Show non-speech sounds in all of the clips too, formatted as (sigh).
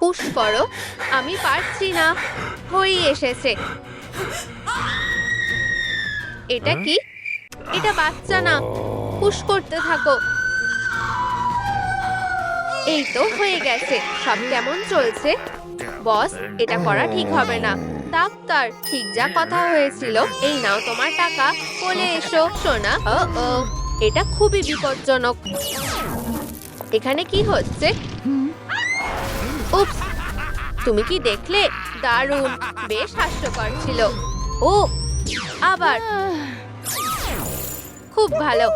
Push করো, আমি পারছি না। হয়ে এসেছে। এটা কি? এটা বাচ্চা না। পুশ করতে থাকো। এই তো হয়ে গেছে। সব কেমন চলছে? বস, এটা করা ঠিক হবে না। ডাক্তার, ঠিক যা কথা হয়েছিল। এই নাও তোমার টাকা। বলে এসো। সোনা এটা খুবই বিপজ্জনক। এখানে কি হচ্ছে? উপস তুমি কি দেখলে? দারুণ, বেশ হাস্যকর ছিল। ও, আবার। খুব ভালো।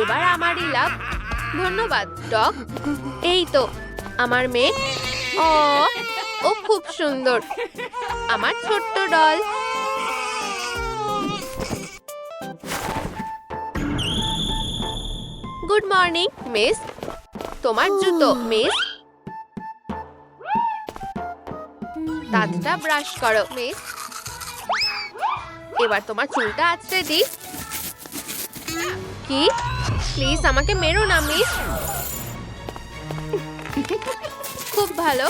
এবার আমারই লাভ। ধন্যবাদ ডগ এই তো, আমার মেয়ে। ও ও খুব সুন্দর। আমার ছোট্ট ডল। Good morning, miss. তোমার জুতো, মিস। দাঁতটা ব্রাশ করো মিস এবার তোমার চুলটা আঁচড়ে দিই। কি? প্লিজ আমাকে মেরো না মিস খুব ভালো।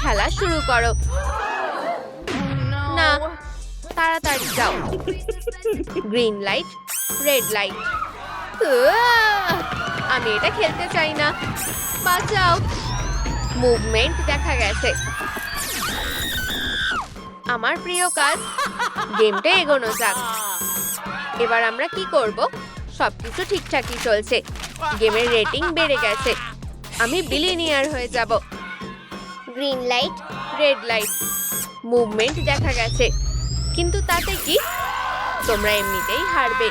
খেলা শুরু করো। না, তাড়াতাড়ি যাও। গ্রিন লাইট রেড লাইট আমি এটা খেলতে চাই না। বাঁচাও। মুভমেন্ট দেখা গেছে। আমার প্রিয় কাজ, গেমটা এগোনো যাক। এবার আমরা কি করব? সবকিছু ঠিকঠাকই চলছে। গেমের রেটিং বেড়ে গেছে। আমি বিলিনিয়ার হয়ে যাব। Green light red light movement দেখা গেছে। কিন্তু তাতে কি? তোমরা এমনিতেই হারবে।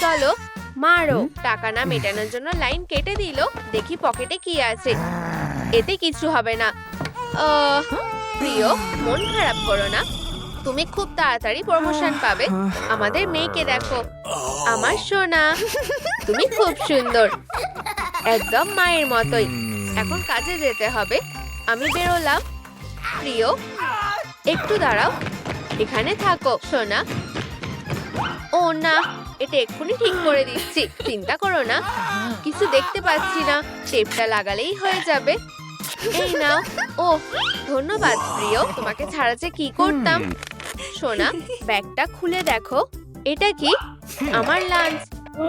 চলো মারো। টাকা না মেটানোর জন্য লাইন কেটে দিল। দেখি পকেটে কি আছে। এতে কিছু হবে না। প্রিয় মন খারাপ করো না। তুমি খুব তাড়াতাড়ি প্রমোশন পাবে। আমাদের মেয়েকে দেখো। আমার সোনা তুমি খুব সুন্দর। একদম মায়ের মতোই। এখন কাজে যেতে হবে। আমি বেরোলাম। প্রিয় একটু দাঁড়াও। এখানে থাকো সোনা। ও না এটা এক্ষুনি ঠিক করে দিচ্ছি। চিন্তা করো না, কিছু দেখতে পাচ্ছি না। টেপটা লাগালেই হয়ে যাবে। এই নাও। ও ধন্যবাদ প্রিয়, তোমাকে ছাড়া যে কি করতাম। সোনা, ব্যাগটা খুলে দেখো। এটা কি? আমার লাঞ্চ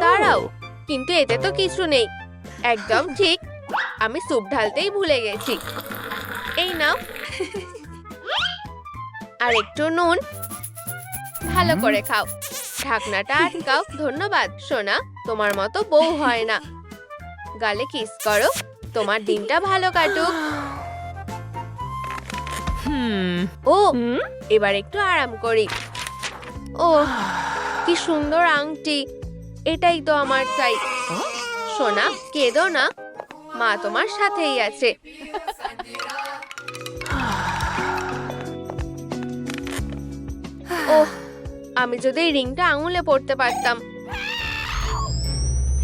দাঁড়াও, কিন্তু এতে তো কিছু নেই। একদম ঠিক, আমি স্যুপ ঢালতেই ভুলে গেছি। এই নাও। আর একটু নুন। ভালো করে খাও। ঢাকনাটা আটকাও। ধন্যবাদ সোনা। তোমার মতো বউ হয় না। গালে কিস করো। তোমার দিনটা ভালো কাটুক। ও এবার একটু আরাম করি। ও কি সুন্দর আংটি। এটাই তো আমার চাই। সোনা কেঁদো না। মা তোমার সাথেই আছে। (sighs) ওহ আমি যদি এই রিংটা আঙুলে পড়তে পারতাম।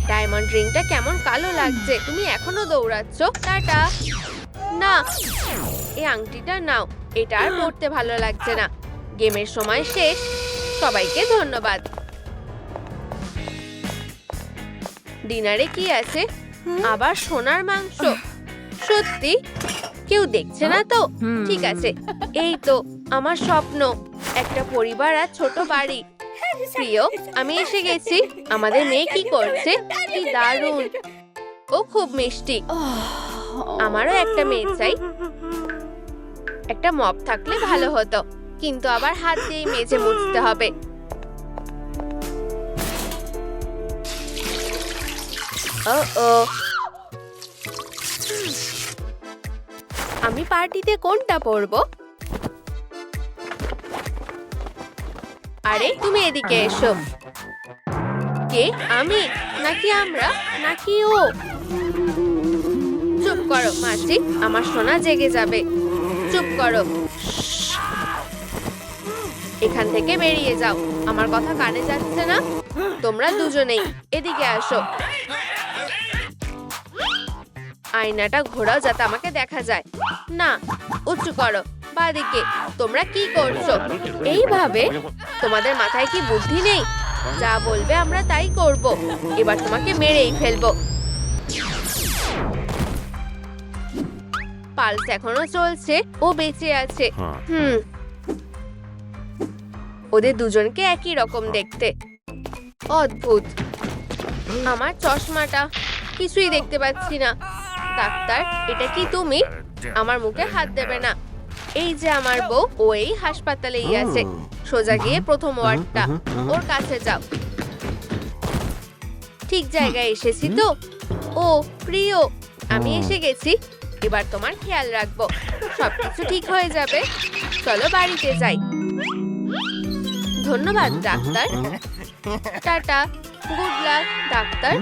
ডায়মন্ড রিংটা কেমন কালো লাগছে। তুমি এখনও দৌড়াচ্ছ। টাটা। না এই আংটিটা নাও। এটা আর পড়তে ভালো লাগছে না। গেমের সময় শেষ। সবাইকে ধন্যবাদ। ডিনারে কি আছে? আবার সোনার মাংস। সত্যি? কেউ দেখছে না তো? ঠিক আছে। এই তো আমার স্বপ্ন। একটা পরিবার আর ছোট বাড়ি। (laughs) প্রিয় আমি এসে গেছি। আমাদের মেয়ে কি করছে? কি দারুণ। ও খুব মিষ্টি। আমারও একটা মেয়ে চাই। একটা মপ থাকলে ভালো হতো। কিন্তু আবার হাত দিয়ে মেজে মুছতে হবে। ও ও আমি পার্টিতে কোনটা পরবো? আরে তুমি এদিকে এসো। কে? আমি? নাকি আমরা? নাকি ও? চুপ করো মাসি। আমার সোনা জেগে যাবে। চুপ করো। এখান থেকে বেরিয়ে যাও। আমার কথা কানে যাচ্ছে না? তোমরা দুজনেই এদিকে আসো। আয়নাটা ঘোরাও যাতে আমাকে দেখা যায়। না উঁচু করো। বাদিকে তোমরা কি করছ? এইভাবে তোমাদের মাথায় কি বুদ্ধি নেই? যা বলবে আমরা তাই করব। এবার তোমাকে মেরেই ফেলব। পালস এখনও চলছে ও বেঁচে আছে। হুম। ওদের দুজনকে একই রকম দেখতে। অদ্ভুত। আমার চশমাটা কিছুই দেখতে পাচ্ছি না। ডাক্তার এটা কি তুমি? আমার মুখে হাত দেবে না। এই যে আমার বউ ও এই হাসপাতালেই আছে। সোজা গিয়ে প্রথম ওয়ার্ডটা। ওর কাছে যাও। ঠিক জায়গায় এসেছি তো। ও প্রিয় আমি এসে গেছি। এবার তোমার খেয়াল রাখব। সবকিছু ঠিক হয়ে যাবে। চলো বাড়িতে যাই। ধন্যবাদ doctor. Tata. Good luck doctor.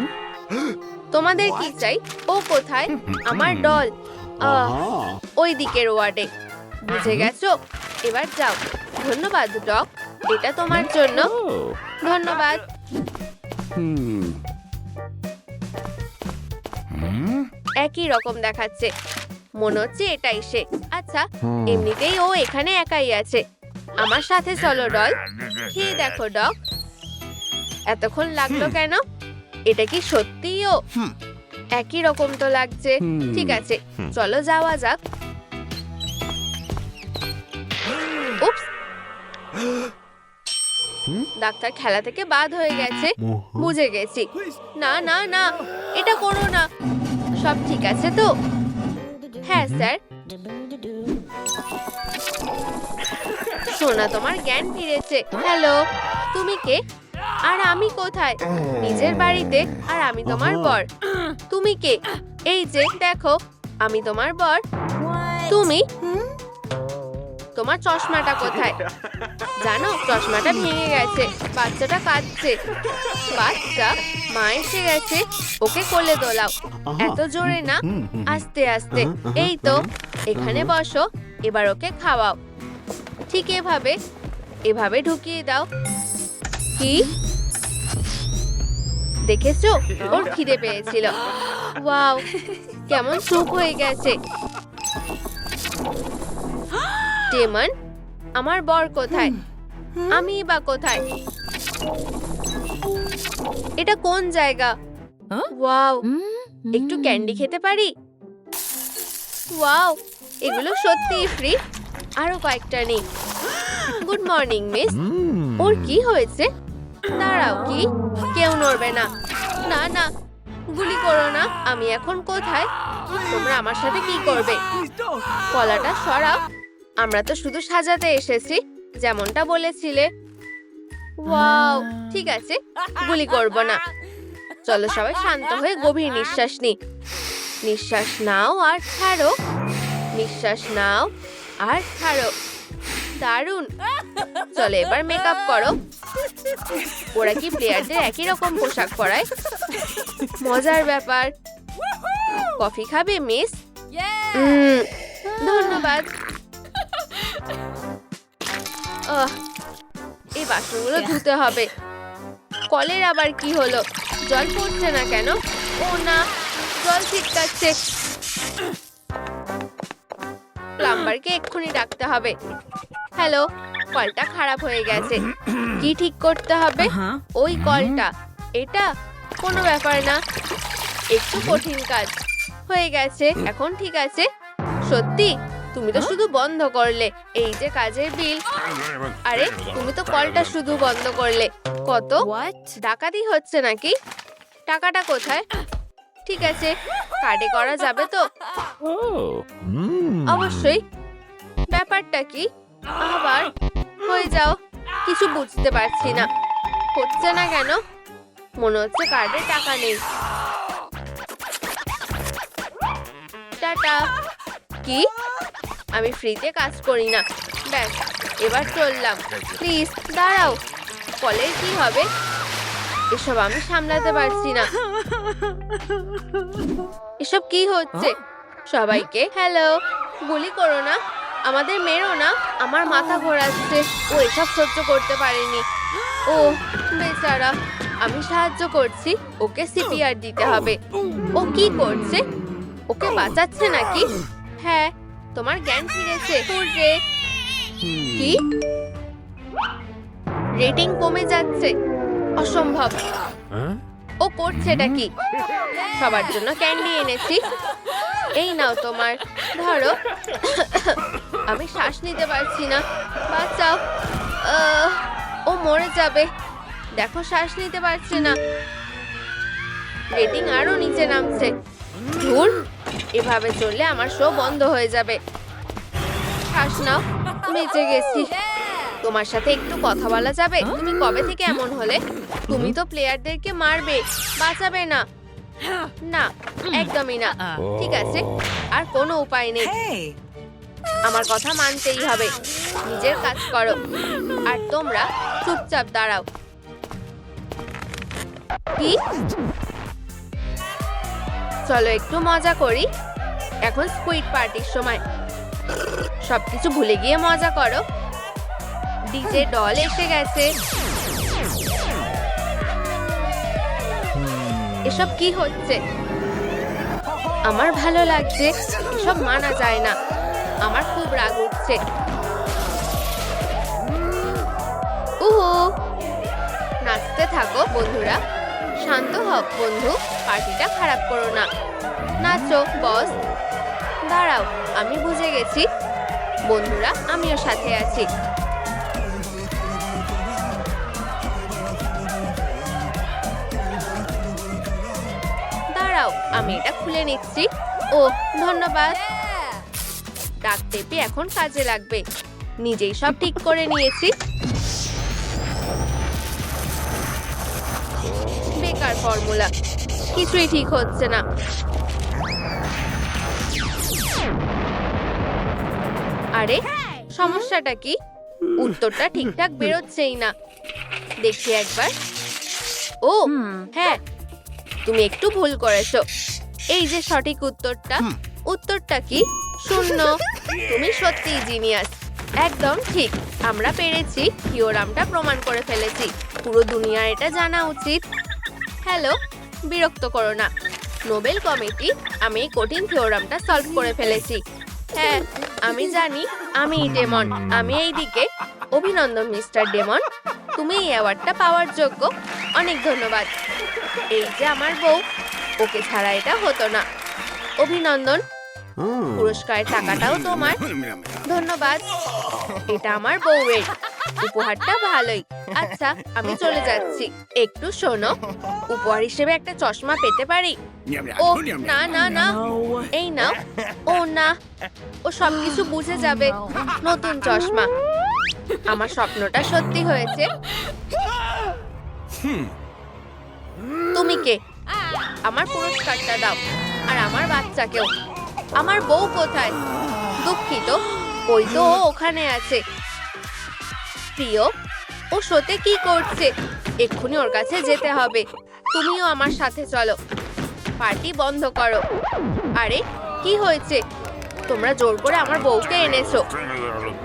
তোমাদের কি চাই? ও কোথায়? আমার ডল। আহ, ওই দিকের ওয়ার্ডে। বুঝে গেছো? এবার যাও। ধন্যবাদ ডক। এটা তোমার জন্য। ধন্যবাদ। একই রকম দেখাচ্ছে। মনে হচ্ছে এটাই সে। আচ্ছা এমনিতেই ও এখানে একাই আছে। আমার সাথে চলো ডল। খেয়ে দেখো ডক। এতক্ষণ লাগল কেন? এটা কি সত্যিই ও? একই রকম তো লাগছে। ঠিক আছে চলো যাওয়া যাক। ডাক্তার খেলা থেকে বাদ হয়ে গেছে। বুঝে গেছি। না না না এটা করো না। সব ঠিক আছে তো? হ্যাঁ স্যার। সোনা তোমার জ্ঞান ফিরেছে। হ্যালো তুমি কে? আর আমি কোথায়? নিজের বাড়িতে আর আমি তোমার বর। তুমি কে? এই যে দেখো আমি তোমার বর। তুমি? তোমার চশমাটা কোথায়? জানো চশমাটা ভেঙে গেছে বাচ্চাটা কাঁদছে। বাচ্চা মা এসে গেছে ওকে কোলে দোলাও। এত জোরে না? আস্তে আস্তে। এই তো এখানে বসো এবার ওকে খাওয়াও। ঠিক এভাবে এভাবে ঢুকিয়ে দাও। কি? দেখেছ? ওর খিদে পেয়েছিল। (laughs) ওয়াও কেমন সুখ হয়ে গেছে। টেমন আমার বর কোথায়? আমি বা কোথায়? এটা কোন জায়গা? ওয়াও একটু ক্যান্ডি খেতে পারি? ওয়াও এগুলো সত্যিই ফ্রি আরও কয়েকটা নেই। Good morning miss. ওর কি হয়েছে? দাঁড়াও কি? কেউ নড়বে না। না না গুলি করো না আমি এখন কোথায়? তোমরা আমার সাথে কি করবে? কলাটা সরাও। আমরা তো শুধু সাজাতে এসেছি যেমনটা বলেছিলে। ওয়াও ঠিক আছে গুলি করব না। চলো সবাই শান্ত হয়ে গভীর নিঃশ্বাস নি নিঃশ্বাস নাও আর ছাড়ো। নিঃশ্বাস নাও আর ছাড়ো। দারুণ। চলো এবার মেকআপ করো। ওরা কি প্লেয়ারদের একই রকম পোশাক পরায়? মজার ব্যাপার। কফি খাবে মিস ধন্যবাদ। এই বাসনগুলো ধুতে হবে। কলের আবার কি হলো? জল পড়ছে না কেন? ও না জল ছিটকাচ্ছে। প্লাম্বারকে এক্ষুনি ডাকতে হবে। হ্যালো কলটা খারাপ হয়ে গেছে। কি ঠিক করতে হবে? ওই কলটা। এটা কোনো ব্যাপার না। একটু কঠিন কাজ। হয়ে গেছে এখন ঠিক আছে। সত্যি? তুমি তো শুধু বন্ধ করলে এই যে কাজের বিল। আরে তুমি তো কলটা শুধু বন্ধ করলে। কত? ডাকাতি হচ্ছে নাকি? টাকাটা কোথায়? ঠিক আছে কার্ডে করা যাবে তো? অবশ্যই। ব্যাপারটা কি? আবার হয়ে যাও কিছু বুঝতে পারছি না। হচ্ছে না কেন? মনে হচ্ছে কার্ডে টাকা নেই। টাটা। কি? আমি ফ্রিতে কাজ করি না। ব্যাস এবার চললাম। প্লিজ দাঁড়াও। কলের কি হবে? এসব আমি সামলাতে পারছি না। এসব কি হচ্ছে? সবাইকে হ্যালো গুলি করো না। আমাদের মেরো না। আমার মাথা ঘোরাচ্ছে। ও এসব সহ্য করতে পারেনি। ও বেচারা আমি সাহায্য করছি। ওকে সিপিআর দিতে হবে। ও কি করছে? ওকে বাঁচাচ্ছে নাকি? হ্যাঁ তোমার জ্ঞান ফিরেছে। কি? রেটিং কমে যাচ্ছে। অসম্ভব। ও করছেটা কি? সবার জন্য ক্যান্ডি এনেছি। এই নাও তোমার। ধরো। আমি শ্বাস নিতে পারছি না। বাঁচাও। ও মরে যাবে। দেখো শ্বাস নিতে পারছে না। রেটিং আরও নিচে নামছে। ধুর। এভাবে চললে আমার শো বন্ধ হয়ে যাবে। শ্বাস নাও বেঁচে গেছি। তোমার সাথে একটু কথা বলা যাবে? তুমি কবে থেকে এমন হলে? তুমি তো প্লেয়ারদেরকে মারবে বাঁচাবে না। না একদমই না। ঠিক আছে আর কোনো উপায় নেই। আমার কথা মানতেই হবে। নিজের কাজ করো। আর তোমরা চুপচাপ দাঁড়াও। কি? চলো একটু মজা করি। এখন স্কুইড পার্টির সময়। সব কিছু ভুলে গিয়ে মজা করো। ডিজে ডল এসে গেছে। এসব কি হচ্ছে? আমার ভালো লাগছে। এসব মানা যায় না। আমার খুব রাগ উঠছে। উহু। নাচতে থাকো বন্ধুরা। শান্ত হও বন্ধু। পার্টিটা খারাপ করো না। নাচো, বস। দাঁড়াও, আমি বুঝে গেছি। বন্ধুরা, আমিও সাথে আছি। দাঁড়াও, আমি এটা খুলে নিচ্ছি। ও ধন্যবাদ। ডাক টেপে এখন কাজে লাগবে। নিজেই সব ঠিক করে নিয়েছি। বেকার ফর্মুলা। কিছুই ঠিক হচ্ছে না। আরে সমস্যাটা কি? উত্তরটা ঠিকঠাক বেরোচ্ছেই না। দেখি একবার। ও হ্যাঁ তুমি একটু ভুল করেছ। এই যে সঠিক উত্তরটা উত্তরটা কি? শূন্য। তুমি সত্যিই জিনিয়াস। একদম ঠিক। আমরা পেরেছি থিওরামটা প্রমাণ করে ফেলেছি। পুরো দুনিয়া এটা জানা উচিত। হ্যালো বিরক্ত করো না। নোবেল কমিটি আমি এই কঠিন থিওরামটা সলভ করে ফেলেছি। হ্যাঁ আমি জানি আমি ডেমন আমি এই দিকে অভিনন্দন মিস্টার ডেমন। তুমি এই অ্যাওয়ার্ডটা পাওয়ার যোগ্য। অনেক ধন্যবাদ। এই যে আমার বউ ওকে ছাড়া এটা হতো না। অভিনন্দন। পুরস্কারের টাকাটাও তোমার। ধন্যবাদ। এটা আমার বউয়ের। উপহারটা ভালোই। আচ্ছা আমি চলে যাচ্ছি। একটু শোনো উপহার হিসেবে একটা চশমা পেতে পারি? ও না না না। এই নাও। ও না। ও সবকিছু বুঝে যাবে। নতুন চশমা। আমার স্বপ্নটা সত্যি হয়েছে। তুমি কে? আমার পুরস্কারটা দাও। আর আমার বাচ্চাকেও। আমার বউ কোথায়? দুঃখিত। ওই তো ওখানে আছে। প্রিয়। ও শোতে কি করছে? এক্ষুনি ওর কাছে যেতে হবে। তুমিও আমার সাথে চলো। পার্টি বন্ধ করো। আরে, কি হয়েছে? তোমরা জোর করে আমার বউকে এনেছো।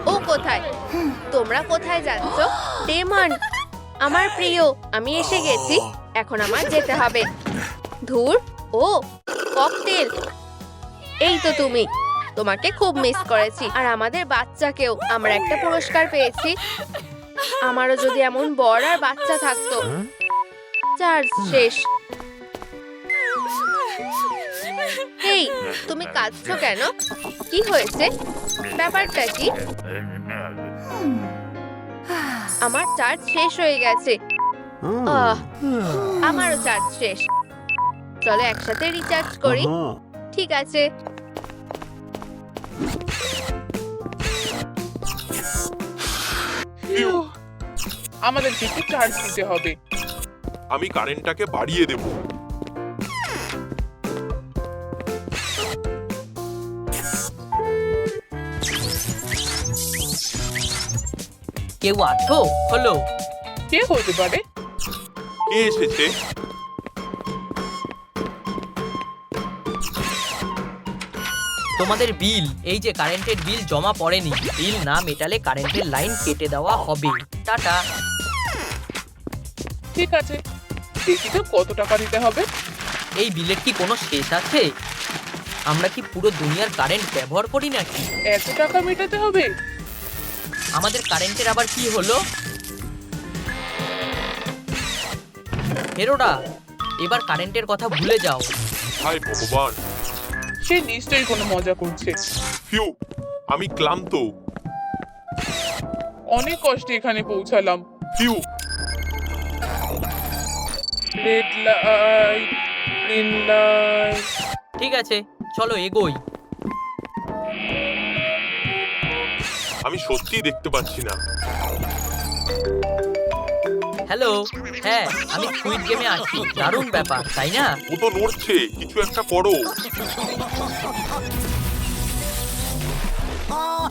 ও কোথায়? তোমরা কোথায় যাচ্ছ? ডেমন, আমার প্রিয়, আমি এসে গেছি। এখন আমার যেতে হবে। ধুর, ও, ককটেল। এই তো তুমি। তোমাকে খুব মিস করেছি। আর আমাদের বাচ্চাকেও আমরা একটা পুরস্কার পেয়েছি। আমারও যদি এমন বর আর বাচ্চা থাকতো। চার্জ শেষ। এই তুমি কাঁদছো কেন? কি হয়েছে? ব্যাপারটা কি? আমার চার্জ শেষ হয়ে গেছে। আমারও চার্জ শেষ। চলো একসাথে রিচার্জ করি। ঠিক আছে। ইউ, আমাদের একটু চার্জ দিতে হবে। আমি কারেন্টটাকে বাড়িয়ে দেব। কেউ আছো হলো। কে হতে পারে? কে এসেছে? তোমাদের বিল এই যে কারেন্টের বিল জমা পড়েনি বিল না মেটালে কারেন্টের লাইন কেটে দেওয়া হবে। টাটা। ঠিক আছে। দেখি তো কত টাকা দিতে হবে? এই বিলের কি কোনো শেষ আছে? আমরা কি পুরো দুনিয়ার কারেন্ট ব্যবহার করি নাকি? এত টাকা মেটাতে হবে? আমাদের কারেন্টের আবার কি হলো? হেরোরা এবার কারেন্টের কথা ভুলে যাও। হায় ভগবান। সে নিশ্চয়ই কোনো মজা করছে। ফিউ আমি ক্লান্ত। অনেক কষ্টে এখানে পৌঁছালাম। Phew. Red light green light ঠিক আছে চলো এগোই। আমি সত্যিই দেখতে পাচ্ছি না। হ্যালো হ্যাঁ আমি কুইট গেমে আছি। দারুণ ব্যাপার তাই না? ও তো নড়ছে কিছু একটা করো।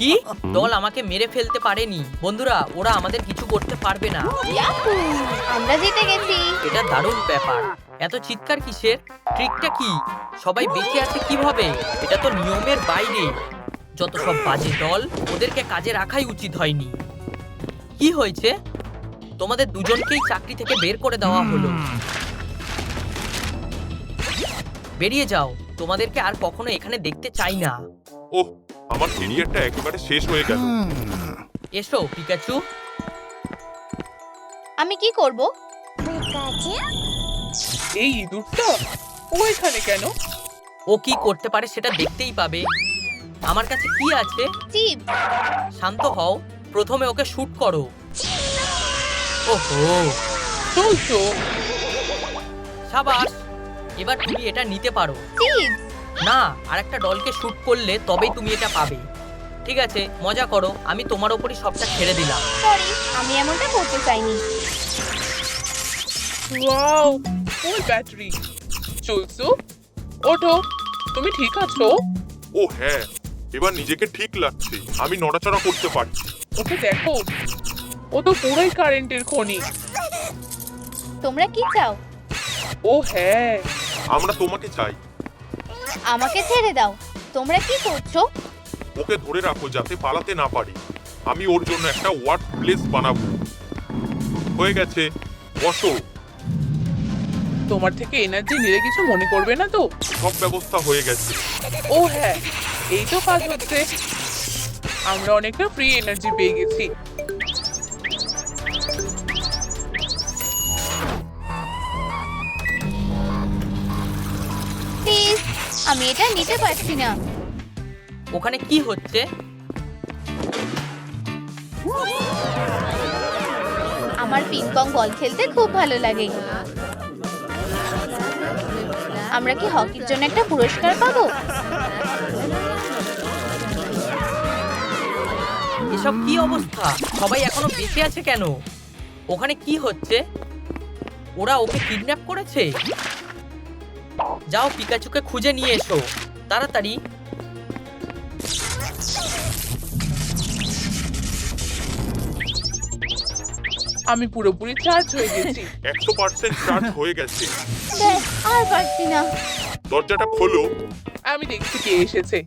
কি? দল আমাকে মেরে ফেলতে পারেনি। বন্ধুরা ওরা আমাদের কিছু করতে পারবে না। আমরা জিতে গেছি। এটা দারুণ ব্যাপার। এত চিৎকার কিসের? ট্রিকটা কি? সবাই বেঁচে আছে কীভাবে? এটা তো নিয়মের বাইরে। যত সব বাজে দল ওদেরকে কাজে রাখাই উচিত হয়নি। কি হয়েছে? তোমাদের দুজনকেই চাকরি থেকে বের করে দেওয়া হলো। বেরিয়ে যাও তোমাদেরকে আর কখনো এখানে দেখতে চাই না। ওহ আমার কেরিয়ারটা একেবারে শেষ হয়ে গেল। এসো পিকাচু। আমি কি করব? এই ইঁদুরটা ও এখানে কেন? ও কি করতে পারে সেটা দেখতেই পাবে। আমার কাছে কি আছে? শান্ত হও প্রথমে ওকে শুট করো। ওহো। চলছো সাবাস এবার তুমি এটা নিতে পারো। না আর একটা ডলকে শুট করলে তবেই তুমি এটা পাবে। ঠিক আছে মজা করো আমি তোমার ওপরই সবটা ছেড়ে দিলাম। সরি আমি এমনটা করতে চাইনি। ওয়াও ফুল ব্যাটারি চলছো ওঠো তুমি ঠিক আছো? ও হ্যাঁ এবার নিজেকে ঠিক লাগছে আমি নড়াচড়া করতে পারছি। ওকে দেখো। ও তো পুরোই কারেন্টের খনি। তোমরা কি চাও? ও হ্যাঁ। আমরা তোমাকে চাই। আমাকে ছেড়ে দাও। তোমরা কি করছ? ওকে ধরে রাখো যাতে পালাতে না পারে। আমি ওর জন্য একটা ওয়ার্ক প্লেস বানাবো। হয়ে গেছে। বসো। তোমার থেকে এনার্জি নিলে কিছু মনে করবে না তো? সব ব্যবস্থা হয়ে গেছে। ও হ্যাঁ এই তো কাজ হচ্ছে। আমরা অনেকটা ফ্রি এনার্জি পেয়ে গেছি। আমি এটা নিতে পারছি না। ওখানে কি হচ্ছে? আমার পিং পং বল খেলতে খুব ভালো লাগে। আমরা কি হকির জন্য একটা পুরস্কার পাবো? এসব কি অবস্থা? সবাই এখনও বেঁচে আছে কেন? ওখানে কি হচ্ছে? ওরা ওকে কিডন্যাপ করেছে? যাও পিকাচুকে খুঁজে নিয়ে এসো। তাড়াতাড়ি। আমি পুরোপুরি চার্জ হয়ে গেছি। একশো পার্সেন্ট চার্জ হয়ে গেছে। ব্যাস, আর পারছি না। দরজাটা খোলো। আমি দেখছি কে এসেছে।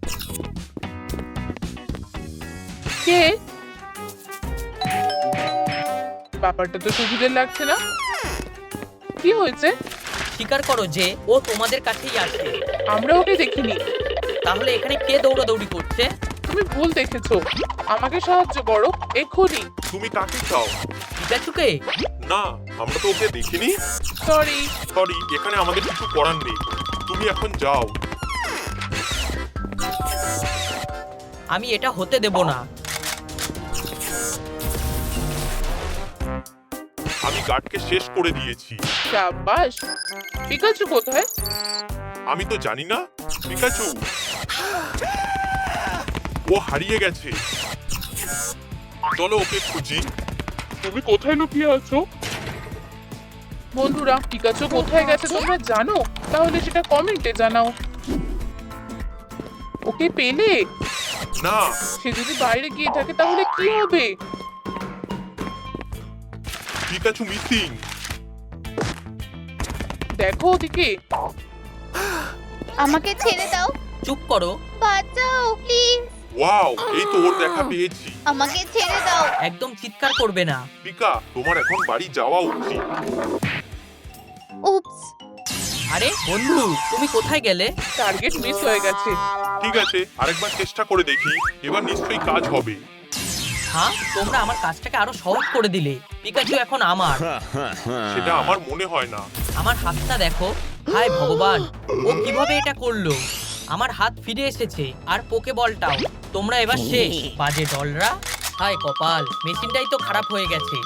কে? ব্যাপারটা তো সুবিধের লাগছে না। কি হয়েছে? স্বীকার করো যে ও তোমাদের কাছেই আছে। আমরা ওকে দেখিনি। তাহলে এখানে কে দৌড়াদৌড়ি করছে? তুমি ভুল দেখেছ। আমাকে সাহায্য করো এক্ষুনি। তুমি কাকে চাও? পিকাচুকে না আমরা তো ওকে দেখিনি। সরি সরি এখানে আমাদের কিছু করার নেই। তুমি এখন যাও। আমি এটা হতে দেব না। আমি গার্ডকে শেষ করে দিয়েছি। সাবাস পিকাচু কোথায়? আমি তো জানি না পিকাচু ও হারিয়ে গেছে। চলো ওকে খুঁজি। তুমি কোথায় লুকিয়ে আছো? বন্ধুরা পিকাচু কোথায় গেছে তোমরা জানো? তাহলে সেটা কমেন্টে জানাও। ওকে পেলে? না। সে যদি বাইরে গিয়ে থাকে তাহলে কি হবে? পিকাচু মিসিং দেখো ওদিকে। আমাকে ছেড়ে দাও। চুপ করো। বাঁচাও প্লিজ ওয়াও এই তো ওর দেখা পেয়েছি। আমাকে ছেড়ে দাও। একদম চিৎকার করবে না। পিকা তোমার এখন বাড়ি যাওয়া উচিত। উপস আরে বন্ধু তুমি কোথায় গেলে? টার্গেট মিস হয়ে গেছে। ঠিক আছে আরেকবার চেষ্টা করে দেখি। এবার নিশ্চয়ই কাজ হবে। হ্যাঁ তোমরা আমার কাজটাকে আরও সহজ করে দিলে। পিকাচু এখন আমার। সেটা আমার মনে হয় না। আমার হাতটা দেখো। হায় ভগবান ও কীভাবে এটা করল? আমার হাত ফিরে এসেছে। আর পোকে বলটাও তোমরা এবার শেষ বাজে ডলরা। হায় কপাল মেশিনটাই তো খারাপ হয়ে গেছে।